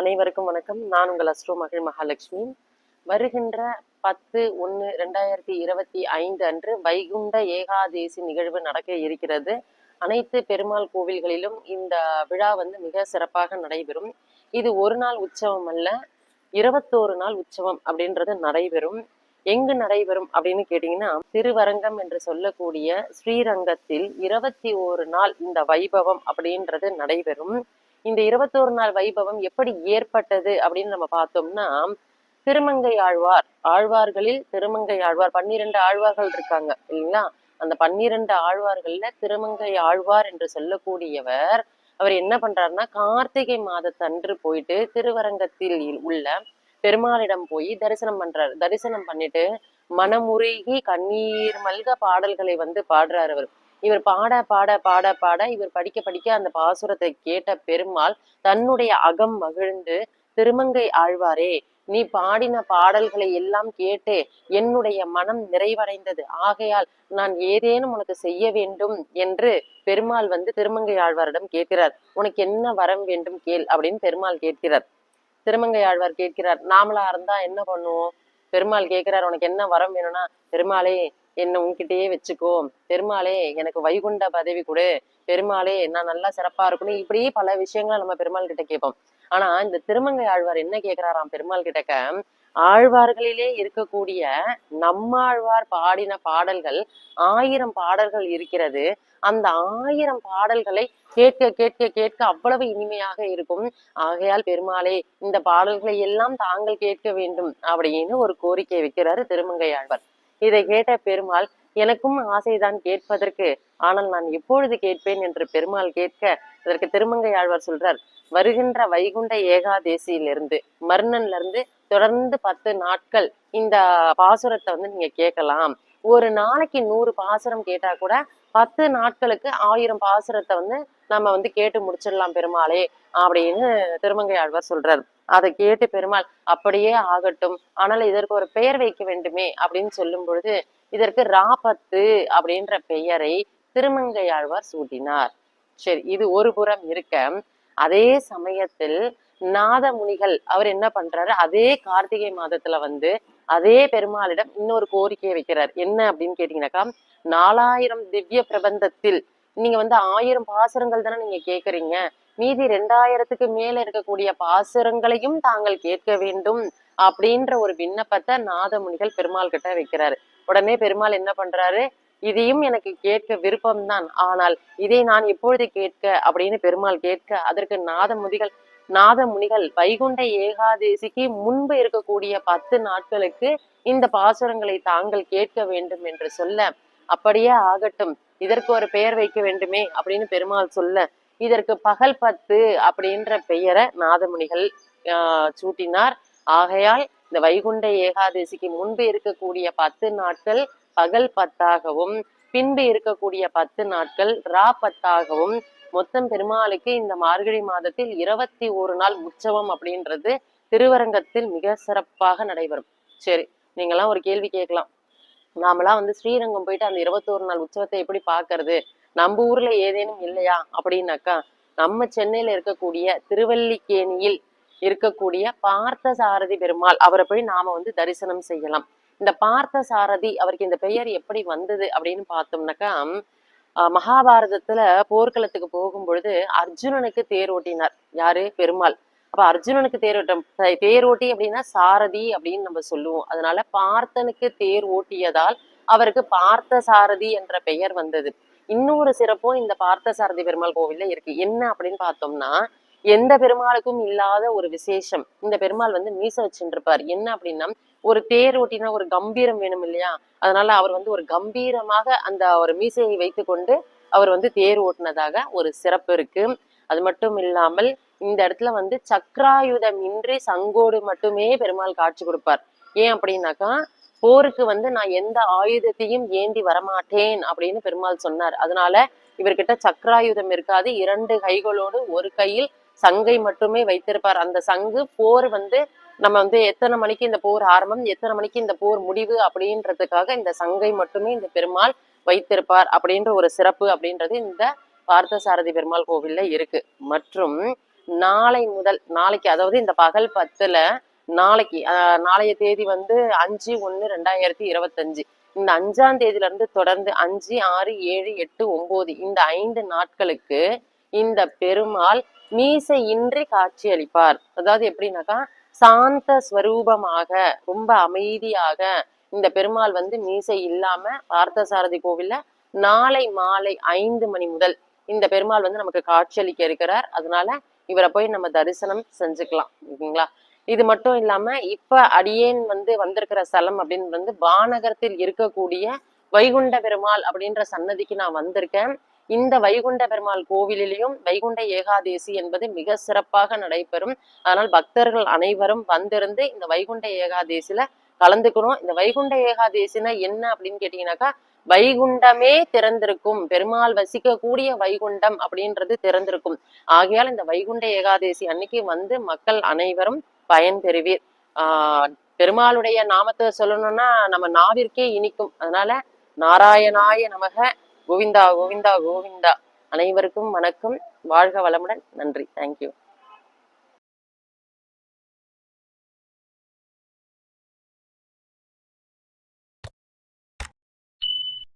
அனைவருக்கும் வணக்கம். நான் உங்கள் அஸ்ட்ரோ மகிழ் மகாலட்சுமி. வருகின்ற பத்து ஒன்று ரெண்டாயிரத்தி இருபத்தி ஐந்து அன்று வைகுண்ட ஏகாதேசி நிகழ்வு நடக்க இருக்கிறது. அனைத்து பெருமாள் கோவில்களிலும் இந்த விழா வந்து மிக சிறப்பாக நடைபெறும். இது ஒரு நாள் உற்சவம் அல்ல இருபத்தோரு நாள் உற்சவம் அப்படின்றது நடைபெறும். எங்கு நடைபெறும் அப்படின்னு கேட்டீங்கன்னா திருவரங்கம் என்று சொல்லக்கூடிய ஸ்ரீரங்கத்தில் இருபத்தி ஓரு நாள் இந்த வைபவம் அப்படின்றது நடைபெறும். இந்த இருபத்தோரு நாள் வைபவம் எப்படி ஏற்பட்டது அப்படின்னு நம்ம பார்த்தோம்னா திருமங்கை ஆழ்வார் ஆழ்வார்களில் திருமங்கை ஆழ்வார் பன்னிரண்டு ஆழ்வார்கள் இருக்காங்க இல்லைங்களா? அந்த பன்னிரண்டு ஆழ்வார்கள்ல திருமங்கை ஆழ்வார் என்று சொல்லக்கூடியவர் அவர் என்ன பண்றாருன்னா கார்த்திகை மாதத்தன்று போயிட்டு திருவரங்கத்தில் உள்ள பெருமாளிடம் போய் தரிசனம் பண்றாரு. தரிசனம் பண்ணிட்டு மனமுருகி கண்ணீர் மல்க பாடல்களை வந்து பாடுறாரு அவர். இவர் பாட பாட பாட பாட இவர் படிக்க படிக்க அந்த பாசுரத்தை கேட்ட பெருமாள் தன்னுடைய அகம் மகிழ்ந்து திருமங்கை ஆழ்வாரே நீ பாடின பாடல்களை எல்லாம் கேட்டு என்னுடைய மனம் நிறைவடைந்தது. ஆகையால் நான் ஏதேனும் உனக்கு செய்ய வேண்டும் என்று பெருமாள் வந்து திருமங்கை ஆழ்வாரிடம் கேட்கிறார். உனக்கு என்ன வரம் வேண்டும் கேள் அப்படின்னு பெருமாள் கேட்கிறார். திருமங்கை ஆழ்வார் கேட்கிறார். நாமளா இருந்தா என்ன பண்ணுவோம்? பெருமாள் கேட்கிறார். உனக்கு என்ன வரம் வேணும்னா பெருமாளே என்ன உன்கிட்டயே வச்சுக்கோ. பெருமாளே எனக்கு வைகுண்ட பதவி கொடு. பெருமாளே நான் நல்லா சிறப்பா இருக்கணும். இப்படி பல விஷயங்களை நம்ம பெருமாள் கிட்ட கேட்போம். ஆனா இந்த திருமங்கை ஆழ்வார் என்ன கேட்கிறாராம் பெருமாள் கிட்டக்க ஆழ்வார்களிலே இருக்கக்கூடிய நம்மாழ்வார் பாடின பாடல்கள் ஆயிரம் பாடல்கள் இருக்கிறது. அந்த ஆயிரம் பாடல்களை கேட்க கேட்க கேட்க அவ்வளவு இனிமையாக இருக்கும். ஆகையால் பெருமாளே இந்த பாடல்களை எல்லாம் தாங்கள் கேட்க வேண்டும் அப்படின்னு ஒரு கோரிக்கை வைக்கிறாரு திருமங்கை ஆழ்வார். இதை கேட்ட பெருமாள் எனக்கும் ஆசைதான் கேட்பதற்கு. ஆனால் நான் எப்பொழுது கேட்பேன்? என்று பெருமாள் கேட்க இதற்கு திருமங்கை ஆழ்வார் சொல்றார் வருகின்ற வைகுண்ட ஏகாதேசியிலிருந்து மர்ணன்ல இருந்து தொடர்ந்து பத்து நாட்கள் இந்த பாசுரத்தை வந்து நீங்க கேட்கலாம். ஒரு நாளைக்கு நூறு பாசுரம் கேட்டா கூட பத்து நாட்களுக்கு ஆயிரம் பாசுரத்தை வந்து நம்ம வந்து கேட்டு முடிச்சிடலாம் பெருமாளே அப்படின்னு திருமங்கை ஆழ்வார் சொல்றாரு. அதை கேட்டு பெருமாள் அப்படியே ஆகட்டும் ஆனால் இதற்கு ஒரு பெயர் வைக்க வேண்டுமே அப்படின்னு சொல்லும் பொழுது இதற்கு ராபத்து அப்படின்ற பெயரை திருமங்கை ஆழ்வார் சூட்டினார். சரி இது ஒரு புறம் இருக்க அதே சமயத்தில் நாதமுனிகள் அவர் என்ன பண்றாரு அதே கார்த்திகை மாதத்துல வந்து அதே பெருமாளிடம் இன்னொரு கோரிக்கையை வைக்கிறார். என்ன அப்படின்னு கேட்டீங்கன்னாக்கா நாலாயிரம் திவ்ய பிரபந்தத்தில் நீங்க வந்து ஆயிரம் பாசுரங்கள் தானே நீங்க கேக்குறீங்க. மீதி ரெண்டாயிரத்துக்கு மேல இருக்கக்கூடிய பாசுரங்களையும் தாங்கள் கேட்க வேண்டும் அப்படின்ற ஒரு விண்ணப்பத்தை நாதமுனிகள் பெருமாள் கிட்ட வைக்கிறாரு. உடனே பெருமாள் என்ன பண்றாரு? இதையும் எனக்கு கேட்க விருப்பம்தான். ஆனால் இதை நான் எப்பொழுது கேட்க அப்படின்னு பெருமாள் கேட்க அதற்கு நாதமுனிகள் நாதமுனிகள் வைகுண்ட ஏகாதேசிக்கு முன்பு இருக்கக்கூடிய பத்து நாட்களுக்கு இந்த பாசுரங்களை தாங்கள் கேட்க வேண்டும் என்று சொல்ல அப்படியே ஆகட்டும். இதற்கு ஒரு பெயர் வைக்க வேண்டுமே அப்படின்னு பெருமாள் சொல்ல இதற்கு பகல் பத்து அப்படின்ற பெயரை நாதமுனிகள் ஆஹ் சூட்டினார். ஆகையால் இந்த வைகுண்ட ஏகாதசிக்கு முன்பு இருக்கக்கூடிய பத்து நாட்கள் பகல் பத்தாகவும் பின்பு இருக்கக்கூடிய பத்து நாட்கள் ரா பத்தாகவும் மொத்தம் பெருமாளுக்கு இந்த மார்கழி மாதத்தில் இருபத்தி ஒரு நாள் உற்சவம் அப்படின்றது திருவரங்கத்தில் மிக சிறப்பாக நடைபெறும். சரி நீங்களாம் ஒரு கேள்வி கேட்கலாம். நாமெல்லாம் வந்து ஸ்ரீரங்கம் போயிட்டு அந்த இருபத்தோரு நாள் உற்சவத்தை எப்படி பாக்குறது நம்ம ஊர்ல ஏதேனும் இல்லையா? அப்படின்னாக்கா நம்ம சென்னையில இருக்கக்கூடிய திருவல்லிக்கேணியில் இருக்கக்கூடிய பார்த்த சாரதி பெருமாள் அவரை போய் நாம வந்து தரிசனம் செய்யலாம். இந்த பார்த்த சாரதி அவருக்கு இந்த பெயர் எப்படி வந்தது அப்படின்னு பார்த்தோம்னாக்கா மகாபாரதத்துல போர்க்களத்துக்கு போகும் பொழுது அர்ஜுனனுக்கு தேர் ஓட்டினார். யாரு? பெருமாள். அப்ப அர்ஜுனனுக்கு தேர் ஓட்டம் தேர் ஓட்டி அப்படின்னா சாரதி அப்படின்னு நம்ம சொல்லுவோம். அதனால பார்த்தனுக்கு தேர் ஓட்டியதால் அவருக்கு பார்த்த சாரதி என்ற பெயர் வந்தது. இன்னொரு சிறப்பும் இந்த பார்த்த சாரதி பெருமாள் கோவில்ல இருக்கு. என்ன அப்படின்னு பார்த்தோம்னா எந்த பெருமாளுக்கும் இல்லாத ஒரு விசேஷம். இந்த பெருமாள் வந்து மீச வச்சுருப்பார் என்ன அப்படின்னா ஒரு தேர் ஓட்டினா ஒரு கம்பீரம் வேணும் இல்லையா? அதனால அவர் வந்து ஒரு கம்பீரமாக அந்த ஒரு மீசையை வைத்து கொண்டு அவர் வந்து தேர் ஓட்டினதாக ஒரு சிறப்பு இருக்கு. அது மட்டும் இல்லாமல் இந்த இடத்துல வந்து சக்ராயுதம் இன்றி சங்கோடு மட்டுமே பெருமாள் காட்சி கொடுப்பார். ஏன் அப்படின்னாக்கா போருக்கு வந்து நான் எந்த ஆயுதத்தையும் ஏந்தி வரமாட்டேன் அப்படின்னு பெருமாள் சொன்னார். அதனால இவர்கிட்ட சக்ராயுதம் இருக்காது. இரண்டு கைகளோடு ஒரு கையில் சங்கை மட்டுமே வைத்திருப்பார். அந்த சங்கு போர் வந்து நம்ம வந்து எத்தனை மணிக்கு இந்த போர் ஆரம்பம் எத்தனை மணிக்கு இந்த போர் முடிவு அப்படின்றதுக்காக இந்த சங்கை மட்டுமே இந்த பெருமாள் வைத்திருப்பார் அப்படின்ற ஒரு சிறப்பு அப்படின்றது இந்த பார்த்தசாரதி பெருமாள் கோவில்ல இருக்கு. மற்றும் நாளை முதல் நாளைக்கு அதாவது இந்த பகல் பத்துல நாளைக்கு நாளைய தேதி வந்து அஞ்சு ஒண்ணு ரெண்டாயிரத்தி இருபத்தஞ்சு. இந்த அஞ்சாம் தேதியில இருந்து தொடர்ந்து அஞ்சு ஆறு ஏழு எட்டு ஒன்பது இந்த ஐந்து நாட்களுக்கு இந்த பெருமாள் மீசையின்றி இன்றி காட்சி அளிப்பார் அதாவது எப்படின்னாக்கா சாந்த ஸ்வரூபமாக ரொம்ப அமைதியாக இந்த பெருமாள் வந்து மீசை இல்லாம பார்த்தசாரதி கோவில்ல நாளை மாலை ஐந்து மணி முதல் இந்த பெருமாள் வந்து நமக்கு காட்சியளிக்க இருக்கிறார். அதனால இவரை போய் நம்ம தரிசனம் செஞ்சுக்கலாம். ஓகேங்களா? இது மட்டும் இல்லாம இப்ப அடியேன் வந்து வந்திருக்கிற ஸ்தலம் அப்படின்னு வந்து வானகரத்தில் இருக்கக்கூடிய வைகுண்ட பெருமாள் அப்படின்ற சன்னதிக்கு நான் வந்திருக்கேன். இந்த வைகுண்ட பெருமாள் கோவிலிலும் வைகுண்ட ஏகாதேசி என்பது மிக சிறப்பாக நடைபெறும். அதனால் பக்தர்கள் அனைவரும் வந்திருந்து இந்த வைகுண்ட ஏகாதேசியில கலந்துக்கணும். இந்த வைகுண்ட ஏகாதேசினா என்ன அப்படின்னு கேட்டீங்கன்னாக்கா வைகுண்டமே திறந்திருக்கும். பெருமாள் வசிக்கக்கூடிய வைகுண்டம் அப்படின்றது திறந்திருக்கும். ஆகையால் இந்த வைகுண்ட ஏகாதேசி அன்னைக்கு வந்து மக்கள் அனைவரும் பயன் பெறுவீர் ஆஹ் பெருமாளுடைய நாமத்தை சொல்லணும்னா நம்ம நாவிற்கே இனிக்கும். அதனால நாராயணாய நமக கோவிந்தா கோவிந்தா கோவிந்தா. அனைவருக்கும் வணக்கம். வாழ்க வளமுடன். நன்றி. தேங்க்யூ